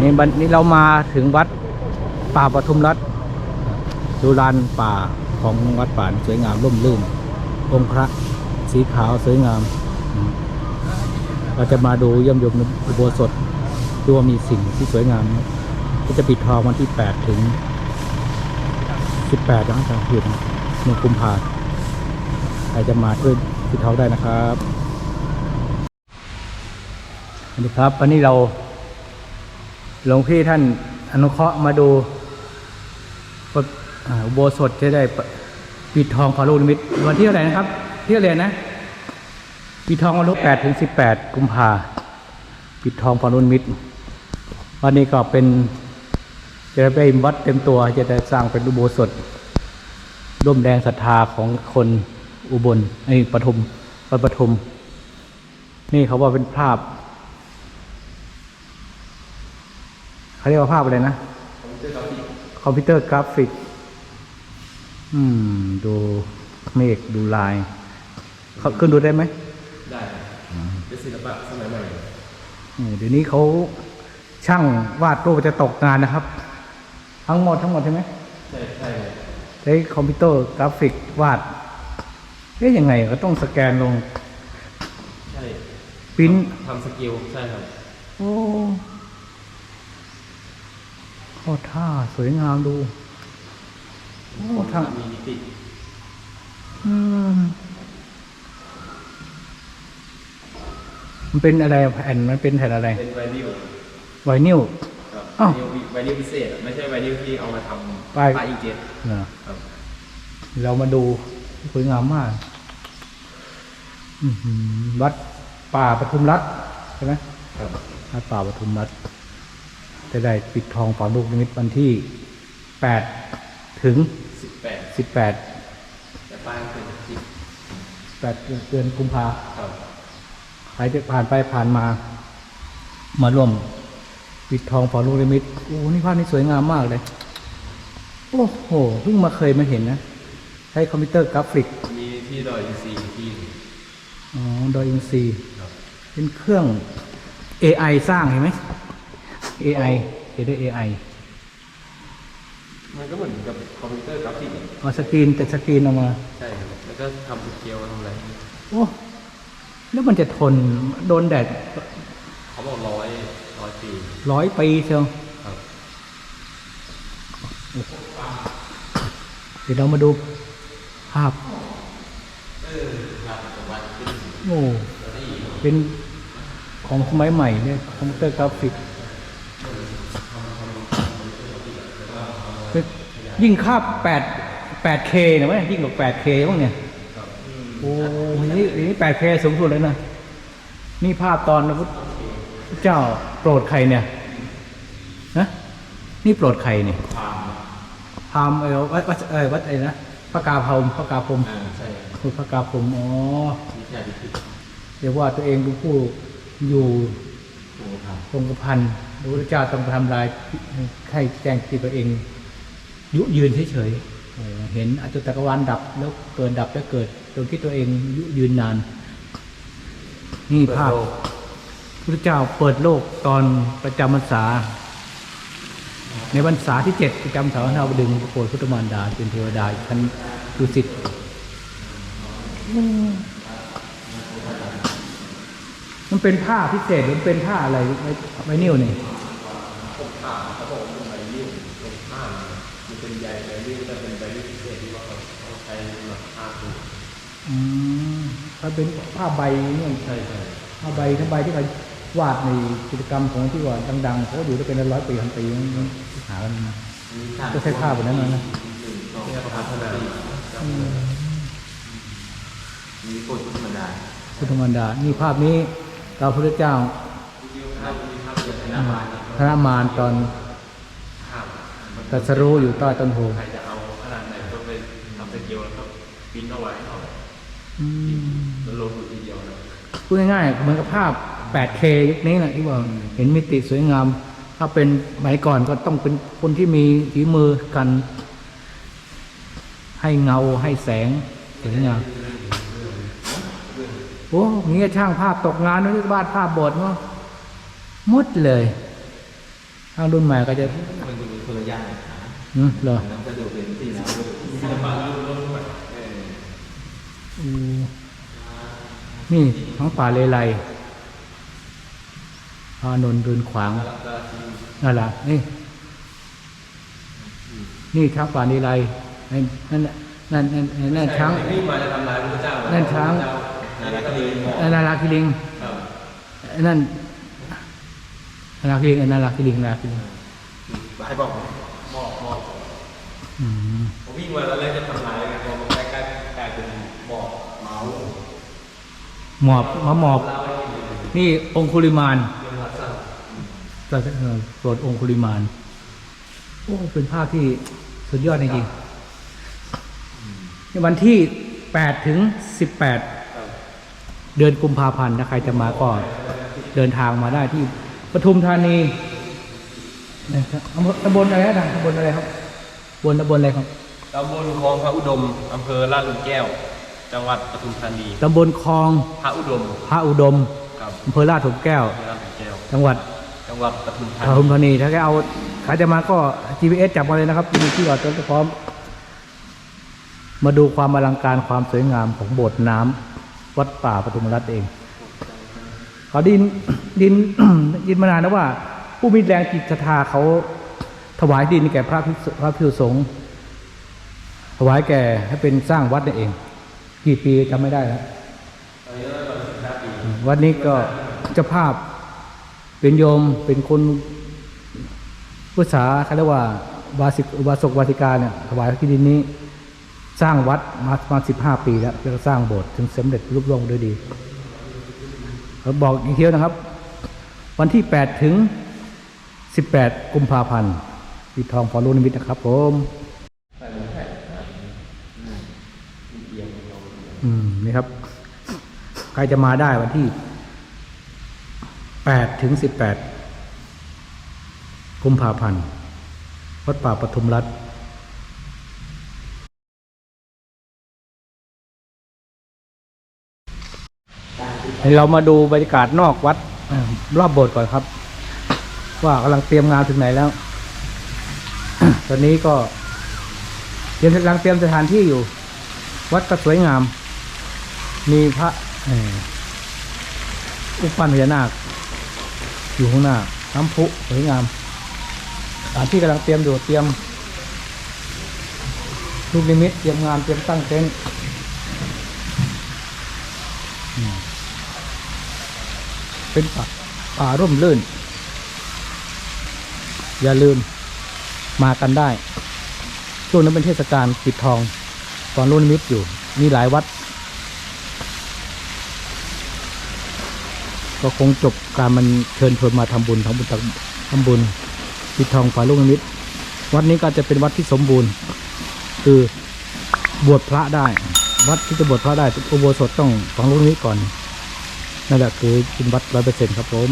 นี่บัดนี้เรามาถึงวัดป่าปทุมรัตน์ดูลานป่าของวัดป่าสวยงามร่มรื่นองค์พระสีขาวสวยงาม เราจะมาดูเยี่ยมยมอุโบสถดูว่ามีสิ่งที่สวยงามก็จะปิดทองวันที่ 8 ถึง 18นะครับทางผิดหนึ่งกุมภาใครจะมาช่วยปิดทองได้นะครับสวัสดีครับวันนี้เรา หลวงพี่ท่านอนุเคราะห์มาดูอุโบสถจะได้ปิดทองขอลูกนิมิตวันที่เท่าไหร่นะครับที่เท่าไรนะปิดทองวันที่แปดถึงสิบแปดกุมภาปิดทองขอลูกนิมิตวันนี้ก็เป็นจะได้ไปวัดเต็มตัวจะได้สร้างเป็นอุโบสถร่มแดงศรัทธาของคนอุบลไอ้ปทุมวัดปทุม นี่เขาว่าเป็นภาพ เขาเรียกว่าภาพอะไรนะ คอมพิวเตอร์กราฟิก อืม ดูเมฆดูลายเขาขึ้นดูได้ไหม ได้เป็นศิลปะสมัยใหม่อืมเดี๋ยวนี้เขาช่างวาดรูปจะตกงานนะครับ ทั้งหมดทั้งหมดใช่ไหมใช่ใช่ใช้คอมพิวเตอร์กราฟิกวาดเอ๊ะยังไงก็ต้องสแกนลง ใช่ปริ้นทำสกิล ใช่ครับ โอ้ โคตรท่าสวยงามดูโอ้ท่ามีมิติมันเป็นอะไรแผ่นมันเป็นแผ่นอะไร เป็นไวนิลไวนิลครับอ้าวไวนิลพิเศษ ไม่ใช่ไวนิลที่เอามาทำป้ายป้าอีเจ็ดเนอะครับเรามาดูสวยงามมากอื้อหือวัดป่าปทุมรัฐใช่ไหมครับวัดป่าปทุมรัฐ จะได้ปิดทองฝังลูกนิมิตวันที่แปดถึงสิบแปดสิบแปดแต่ป้ายมันเป็นสิบแปดเดือนกุมภาครับใครจะผ่านไปผ่านมา มาร่วมปิดทองฝังลูกนิมิตโอ้นี่ภาพนี้สวยงามมากเลย โอ้โหเพิ่งมาเคยมาเห็นนะ ใช้คอมพิวเตอร์กราฟิก มีที่ดอยอินซีที่อ๋อโดยอินซีครับเป็นเครื่อง AI สร้างเห็นไหม AI เห็นด้วย AI มันก็เหมือนกับคอมพิวเตอร์กราฟิกอะเอาสกรีนแต่สกรีนออกมา ใช่ครับ แล้วก็ทำสเกลทำอะไร โอ้แล้วมันจะทนโดนแดดเขาบอกร้อยร้อยปีร้อยปีเชียวครับ เดี๋ยวเรามาดูภาพครับผมว่าขึ้นโอ้เป็นของสมัยใหม่เนี่ยคอมพิวเตอร์กราฟิก ยิ่งค่า8 8K นะไหมยิ่งกว่า 8K บ้างเนี่ยโอ้ยนี่นี่ 8K สูงสุดเลยนะนี่ภาพตอนพระพุทธเจ้าโปรดใครเนี่ยนะนี่โปรดใครเนี่ยพามพราหมณ์เออวัดวัดเออวัดอะไรนะพระกาพรหมพระกาพรหมอ่าใช่คือพระกาพรหมอ๋อวิทยาดิพิตเรียกว่าตัวเองเป็นผู้อยู่โอ้ครับคงกระพันพระพุทธเจ้าต้องทำลายให้แจ้งที่ตัวเอง ยุยืนเฉยๆเห็นอจุตกวาลดับแล้วเกิดดับแล้วเกิดตรงที่ตัวเองยุยืนนาน นี่ภาพพระเจ้าเปิดโลกตอนประจำพรรษา ในพรรษาที่เจ็ดประจำสาร์นาบดึงโปรดพุทธมารดาเป็นเทวดาชั้นดุสิตมันเป็นผ้าพิเศษหรือเป็นผ้าอะไรไว้ไว้นิ้วนี่ผมถามเขาบอกว่าเป็นใบริ้วตรงข้ามมันเป็น ใยใบริ้วแต่เป็นใบริ้วพิเศษที่ว่าเขาเขาใช้มาอาดูอืมถ้าเป็นผ้าใบเนี่ยใช่ใช่ผ้าใบทั้งใบที่เขาวาดในกิจกรรมของที่ว่าดังๆเขาอยู่ได้เป็นร้อยปีพันปีมันหากันมาก็ใช้ผ้าแบบนั้นนะที่เขาพัฒนามีโคตรธรรมดาพุทธมารดานี่ภาพนี้เราพระพุทธเจ้าภาพมีภาพเดียวในหน้าบ้านพระมารตอนภาพ ตรัสรู้อยู่ใต้ต้นโพใครจะเอาขนาดไหนก็ไปทำสเกลแล้วก็ปริ้นเอาไว้เอาอืมแล้วลงอยู่ทีเดียวนะพูดง่ายๆเหมือนกับภาพ 8K ยุคนี้แหละที่บอกเห็นมิติสวยงาม ถ้าเป็นสมัยก่อนก็ต้องเป็นคนที่มีฝีมือกัน ให้เงาให้แสงสวยงามโอ้งี้ช่างภาพตกงานด้วยวาดภาพโบทเนาะมุดเลยฮถ้ารุ่นใหม่ก็จะ มันจะมีคนละอย่างอืมเหรอน้ำกระดูกเป็นที่น้ำศิลปะรุ่นรุ่นใหม่เอออืมนี่ทั้งป่าเลไลพระอานนท์เดินขวางแล้วก็ที่นั่นแหละนี่นี่ช้างป่าเลไลนั่นนั่นน่ะนั่นนั่นนั่นนั่นช้างที่มาจะทำลายพระเจ้านั่นั่นช้างนั่นก็เลยมองนั่นนาราคิลิงครับนั่นนาราคิลิงนั่นนาราคิลิงนาราคิลิงให้บอกมอบมอบอืม ผมวิ่งมาแล้วแล้วจะทำลายอะไรกันพอมันใกล้ใกล้กลายเป็นหมอกเมาส์หมอบมาหมอบเล่าให้ฟังนี่องคุลิมานเรื่องวัดสั่งก็เอ่อโปรดองคุลิมานโอ้เป็นภาพที่สุดยอดจริงๆในวันที่8ถึง18เดือนกุมภาพันธ์นะใครจะมาก็เดินทางมาได้ที่ปทุมธานีนะครับอำเภอตำบลอะไรนะตำบลอะไรครับ บนตำบลอะไรครับตำบลคลองพระอุดมอำเภอลาดหลุมแก้ว จังหวัดปทุมธานีตำบลคลองพระอุดมพระอุดมครับอำเภอลาดถมแก้ว อำเภอลาดหลุมแก้ว จังหวัดจังหวัดปทุมธาปทุมนีธานีถ้าแกเอาใครจะมาก็ GPS จับมาเลยนะครับมีที่จอดรถพร้อม มาดูความอลังการความสวยงามของโบสถ์น้ำวัดป่าปทุมรัตน์เอง เขาดินดินดินมานานแล้วว่า ผู้มีแรงจิตศรัทธาเขา ถวายดินแก่พระภิสุพระภิวสงฆ์ถวายแก่ให้เป็นสร้างวัดนั่นเอง กี่ปีจำไม่ได้แล้ววัดนี้ก็เจ้าภาพเป็นโยมเป็นคนพุทธศาเขาเรียกว่าวาสิกอุบาสกวาสิกาเนี่ยถวายที่ดินนี้ สร้างวัดมาประมาณสิบห้าปีแล้วแล้วก็สร้างโบสถ์ถึงสำเร็จรุปร่วงด้วยดีเขาบอกอีกเที่ยวนะครับ วันที่แปดถึงสิบแปดกุมภาพันธ์ ปิดทองพอรุนิมิตนะครับผมอืมนี่ครับ ใครจะมาได้วันที่แปดถึงสิบแปดกุมภาพันธ์วัดป่าปทุมรัฐเรามาดูบรรยากาศนอกวัดรอบโบสถ์ก่อนครับ ว่ากำลังเตรียมงานถึงไหนแล้ว ตอนนี้ก็เตรียมกำลังเตรียมสถานที่อยู่ วัดก็สวยงาม มีพระอุปปันพญานาค อยู่ข้างหน้าน้ำพุสวยงามสถานที่กำลังเตรียมอยู่เตรียมลูกนิมิตเตรียมงานเตรียมตั้งเต็นท์เป็นป่าป่าร่มรื่น อย่าลืม มากันได้ ช่วงนั้นเป็นเทศกาลปิดทอง ตอนรุ่นมิตอยู่ มีหลายวัด ก็คงจบการมันเชิญชวนมาทำบุญทำบุญทำบุญปิดทองฝ่าลูกนิมิตวัดนี้ก็จะเป็นวัดที่สมบูรณ์ คือบวชพระได้ วัดที่จะบวชพระได้อุโบสถต้องฝังลูกนิมิตก่อนนั่นแหละคือเป็นวัดร้อยเปอร์เซ็นต์ครับผม